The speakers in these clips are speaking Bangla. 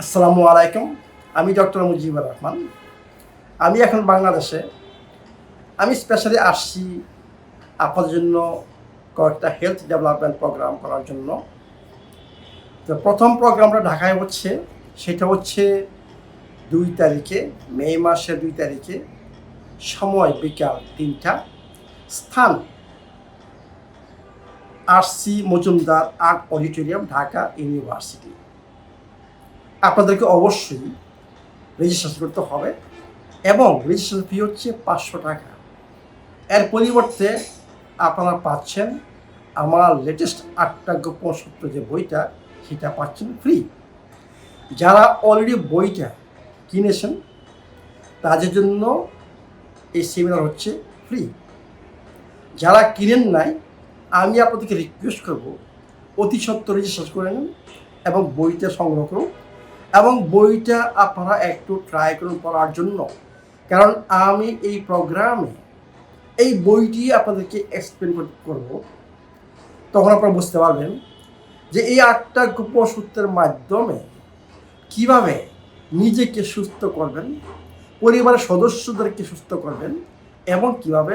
আসসালামু আলাইকুম। আমি ডক্টর মুজিবুর রহমান। আমি এখন বাংলাদেশে। আমি স্পেশালি আসছি আপনাদের জন্য কয়েকটা হেলথ ডেভেলপমেন্ট প্রোগ্রাম করার জন্য। তো প্রথম প্রোগ্রামটা ঢাকায় হচ্ছে, সেটা হচ্ছে দুই তারিখে, মে মাসের দুই তারিখে সময় বিকাল তিনটা। স্থান R C Majumdar art auditorium, Dhaka university. আপনাদেরকে অবশ্যই রেজিস্ট্রেশন করতে হবে এবং রেজিস্ট্রেশন ফি হচ্ছে পাঁচশো টাকা। এর পরিবর্তে আপনারা পাচ্ছেন আমার লেটেস্ট আটটা গোপন সূত্র যে বইটা, সেটা পাচ্ছেন ফ্রি যারা অলরেডি বইটা কিনেছেন, তাদের জন্য এই সেমিনার হচ্ছে ফ্রি যারা কিনেন নাই, আমি আপনাদেরকে রিকোয়েস্ট করব অতি সত্ত্বর রেজিস্ট্রেশন করে নিন এবং বইটা সংগ্রহ করুন। এবং বইটা আপনারা একটু ট্রাই করুন পড়ার জন্য। কারণ আমি এই প্রোগ্রামে এই বইটি আপনাদেরকে এক্সপ্লেন করব। তখন আপনারা বুঝতে পারবেন যে এই আটটা গোপন সূত্রের মাধ্যমে কীভাবে নিজেকে সুস্থ করবেন, পরিবারের সদস্যদেরকে সুস্থ করবেন এবং কীভাবে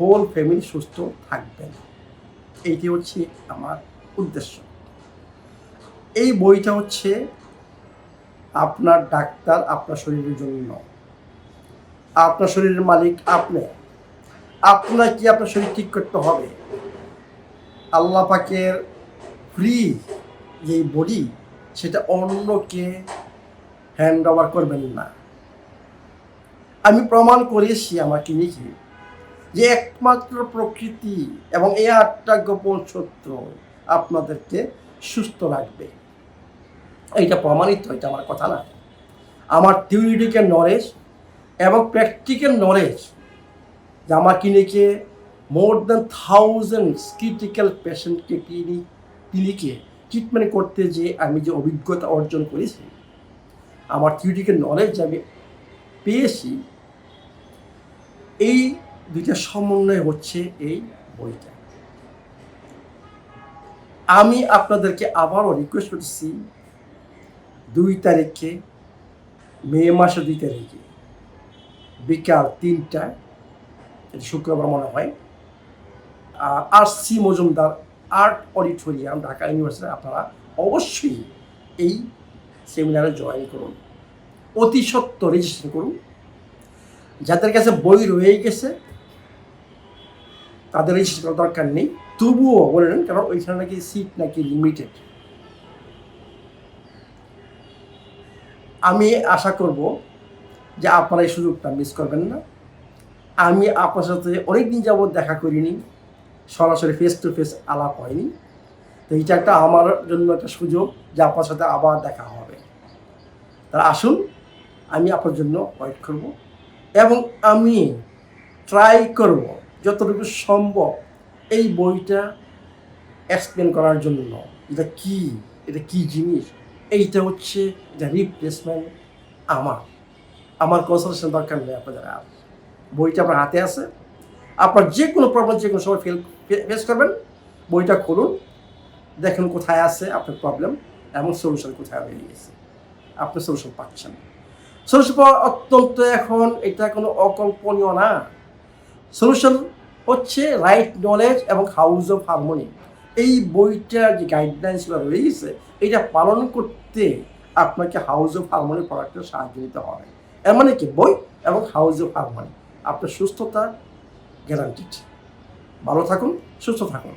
হোল ফ্যামিলি সুস্থ থাকবেন। এইটি হচ্ছে আমার উদ্দেশ্য। এই বইটা হচ্ছে আপনার ডাক্তার আপনার শরীরের জন্য। আপনার শরীরের মালিক আপনি। আপনার কি আপনার শরীর ঠিক করতে হবে? আল্লাহ পাকের ফ্রি যেই বডি সেটা অন্যকে হ্যান্ড ওভার করবেন না। আমি প্রমাণ করেছি আমার ক্লিনিকে যে একমাত্র প্রকৃতি এবং এই আটটা গোপন সত্য আপনাদেরকে সুস্থ রাখবে। এইটা প্রমাণিত, এটা আমার কথা না। আমার থিওরিটিক্যাল নলেজ এবং প্র্যাকটিক্যাল নলেজ যে আমার ক্লিনিকে মোর দ্যান থাউজেন্ড ক্রিটিক্যাল পেশেন্টকে ক্লিনিক ক্লিনিকে ট্রিটমেন্ট করতে যে আমি যে অভিজ্ঞতা অর্জন করেছি, আমার থিওরিটিক্যাল নলেজ যে আমি পেয়েছি, এই দুইটা সমন্বয় হচ্ছে এই বইটা। আমি আপনাদেরকে আবারও রিকোয়েস্ট করছি দুই তারিখে, মে মাসের দুই তারিখে। বিকাল তিনটায় শুক্রবার মনে হয়। R C Majumdar art auditorium, Dhaka university আপনারা অবশ্যই এই সেমিনারে জয়েন করুন। অতি সত্য রেজিস্ট্রেশন করুন। যাদের কাছে বই রয়ে গেছে, তাদের রেজিস্ট্রেশন করার দরকার নেই। তবুও বলে নেন, কারণ ওইখানে নাকি সিট নাকি লিমিটেড আমি আশা করব যে আপনারা এই সুযোগটা মিস করবেন না। আমি আপনার সাথে অনেক দিন যাবৎ দেখা করিনি, সরাসরি ফেস টু ফেস আলাপ হয়নি। তো এইটা একটা আমার জন্য একটা সুযোগ যে আপনার সাথে আবার দেখা হবে। তারা আসুন, আমি আপনার জন্য ওয়েট করব এবং আমি ট্রাই করব যতটুকু সম্ভব এই বইটা এক্সপ্লেন করার জন্য। এটা কি? এটা কি জিনিস? এইটা হচ্ছে এটা রিপ্লেসমেন্ট আমার। আমার কনসালটেশন দরকার নেই আপনাদের আর। বইটা আপনার হাতে আছে। আপনার যে কোনো প্রবলেম যে কোনো সময় ফেল ফেস করবেন। বইটা খুলুন। দেখুন কোথায় আছে আপনার প্রবলেম এবং সলিউশন কোথায় হয়ে গেছে। আপনি সলিউশন পাচ্ছেন। সলিউশন পাওয়া অত্যন্ত এখন এটা কোনো অকল্পনীয় না। সলিউশন হচ্ছে রাইট নলেজ এবং হাউস অফ হারমোনি এই বইটার যে গাইডলাইন্সগুলো রয়েছে, এটা পালন করতে আপনাকে হাউস অফ হারমোনি প্রোডাক্টের সাহায্য নিতে হবে। এমন মানে কি? বই এবং হাউস অফ হারমোনি আপনার সুস্থতা গ্যারান্টিড ভালো থাকুন, সুস্থ থাকুন।